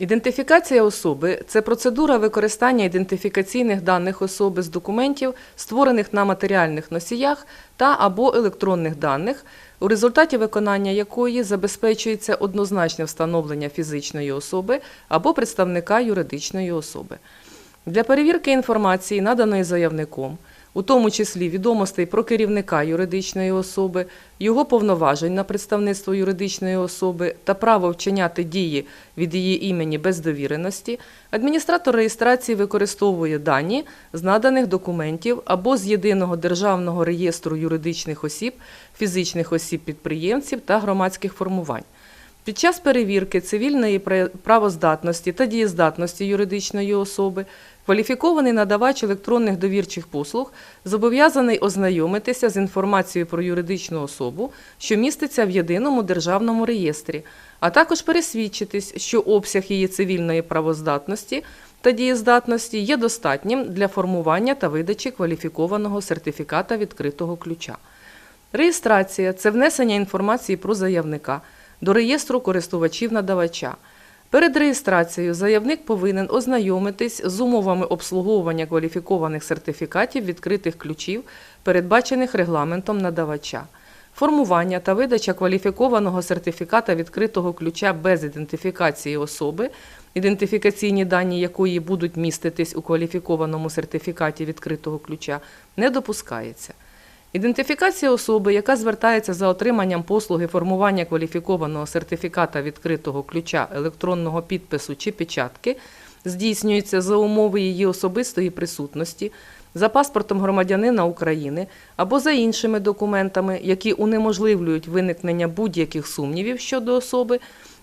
Ідентифікація особи це процедура використання ідентифікаційних даних особи з документів, створених на матеріальних носіях та або електронних даних, у результаті виконання якої забезпечується однозначне встановлення фізичної особи або представника юридичної особи. Для перевірки інформації, наданої заявником, у тому числі відомостей про керівника юридичної особи, його повноважень на представництво юридичної особи та право вчиняти дії від її імені без довіреності, адміністратор реєстрації використовує дані з наданих документів або з єдиного державного реєстру юридичних осіб, фізичних осіб-підприємців та громадських формувань. Під час перевірки цивільної правоздатності та дієздатності юридичної особи кваліфікований надавач електронних довірчих послуг зобов'язаний ознайомитися з інформацією про юридичну особу, що міститься в єдиному державному реєстрі, а також пересвідчитись, що обсяг її цивільної правоздатності та дієздатності є достатнім для формування та видачі кваліфікованого сертифіката відкритого ключа. Реєстрація це внесення інформації про заявника до реєстру користувачів надавача. Перед реєстрацією заявник повинен ознайомитись з умовами обслуговування кваліфікованих сертифікатів відкритих ключів, передбачених регламентом надавача. Формування та видача кваліфікованого сертифіката відкритого ключа без ідентифікації особи, ідентифікаційні дані якої будуть міститись у кваліфікованому сертифікаті відкритого ключа, не допускається. Ідентифікація особи, яка звертається за отриманням послуги формування кваліфікованого сертифіката відкритого ключа електронного підпису чи печатки, здійснюється за умови її особистої присутності, за паспортом громадянина України або за іншими документами, які унеможливлюють виникнення будь-яких сумнівів щодо особи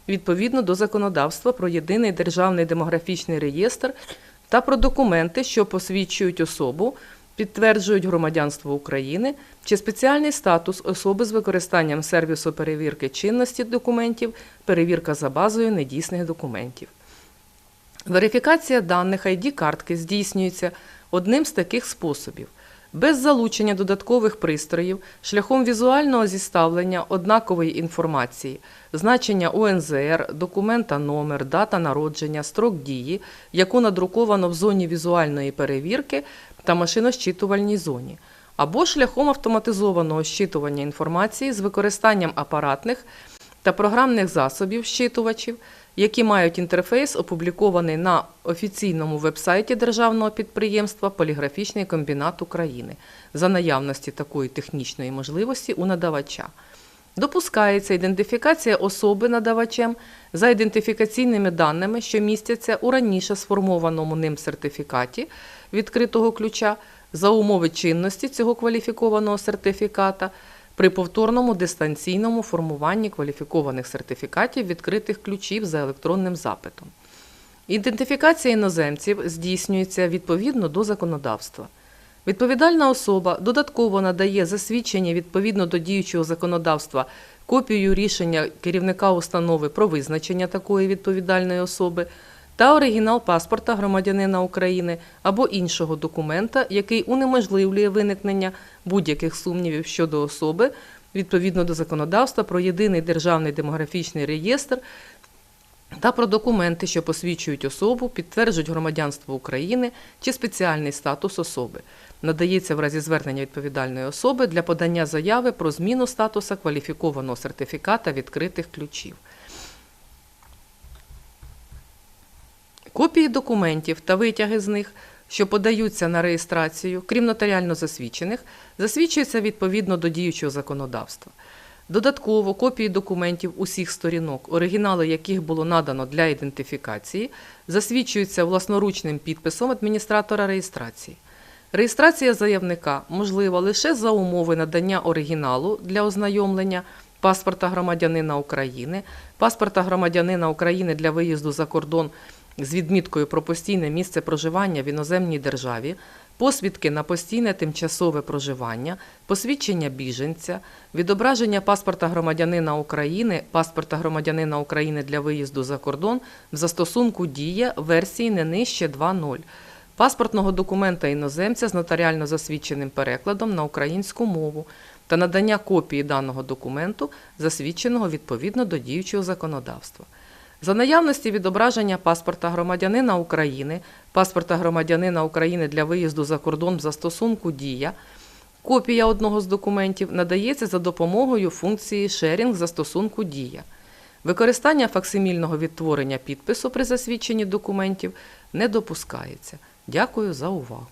відповідно до законодавства про єдиний державний демографічний реєстр та про документи, що посвідчують особу, підтверджують громадянство України чи спеціальний статус особи з використанням сервісу перевірки чинності документів, перевірка за базою недійсних документів. Верифікація даних ID-картки здійснюється одним з таких способів. Без залучення додаткових пристроїв, шляхом візуального зіставлення однакової інформації, значення УНЗР, документа номер, дата народження, строк дії, яку надруковано в зоні візуальної перевірки та машинощитувальній зоні, або шляхом автоматизованого щитування інформації з використанням апаратних та програмних засобів щитувачів, які мають інтерфейс, опублікований на офіційному вебсайті державного підприємства Поліграфічний комбінат України за наявності такої технічної можливості у надавача. Допускається ідентифікація особи надавачем за ідентифікаційними даними, що містяться у раніше сформованому ним сертифікаті відкритого ключа за умови чинності цього кваліфікованого сертифіката при повторному дистанційному формуванні кваліфікованих сертифікатів відкритих ключів за електронним запитом. Ідентифікація іноземців здійснюється відповідно до законодавства. Відповідальна особа додатково надає засвідчення відповідно до діючого законодавства копію рішення керівника установи про визначення такої відповідальної особи та оригінал паспорта громадянина України або іншого документа, який унеможливлює виникнення будь-яких сумнівів щодо особи відповідно до законодавства про єдиний державний демографічний реєстр та про документи, що посвідчують особу, підтверджують громадянство України чи спеціальний статус особи. Надається в разі звернення відповідальної особи для подання заяви про зміну статуса кваліфікованого сертифіката відкритих ключів. Копії документів та витяги з них, що подаються на реєстрацію, крім нотаріально засвідчених, засвідчуються відповідно до діючого законодавства. Додатково копії документів усіх сторінок, оригінали яких було надано для ідентифікації, засвідчуються власноручним підписом адміністратора реєстрації. Реєстрація заявника можлива лише за умови надання оригіналу для ознайомлення паспорта громадянина України, паспорта громадянина України для виїзду за кордон з відміткою про постійне місце проживання в іноземній державі, посвідки на постійне тимчасове проживання, посвідчення біженця, відображення паспорта громадянина України, паспорта громадянина України для виїзду за кордон в застосунку дія версії не нижче 2.0, паспортного документа іноземця з нотаріально засвідченим перекладом на українську мову та надання копії даного документу, засвідченого відповідно до діючого законодавства. За наявності відображення паспорта громадянина України, паспорта громадянина України для виїзду за кордон в застосунку Дія, копія одного з документів надається за допомогою функції шерінг застосунку Дія. Використання факсимільного відтворення підпису при засвідченні документів не допускається. Дякую за увагу.